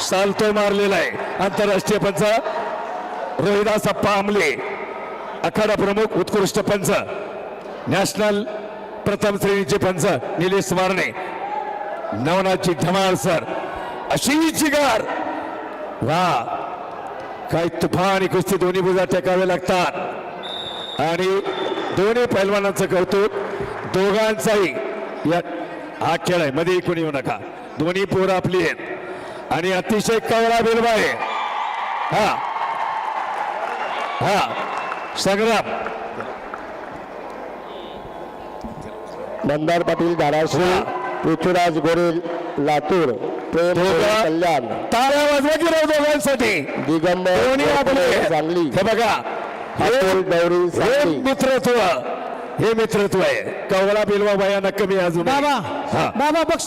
सालतो मारलेला आहे. आंतरराष्ट्रीय पंच रोहिदास अप्पा आमले. आखाडा प्रमुख उत्कृष्ट पंच. नॅशनल प्रथम श्रेणीचे पंच निलेश मारणे नवनाथची धमाल सर. अशी चिगार वा. काही तुफान आणि कुस्ती दोन्ही बुजा टेकावे लागतात. आणि दोन्ही पैलवानांचं कौतुक. दोघांचाही या हा खेळ आहे. मध्ये कोणी येऊ नका. दोन्ही पोरं आपली आहेत. आणि अतिशय कवळा बिलवा आहे. हा. हा. संग्राम. मंदार पाटील धाराशिव पृथ्वीराज गोरे लातूर प्रेम कल्याण. टाळ्या वाजवा की राव दोघांसाठी. दिगंबर दोन्ही आपले हे बघा. हे मित्रत्व हे मित्रत्व आहे. कवळा बिलवा भयानक कमी अजून बाबा हा. बाबा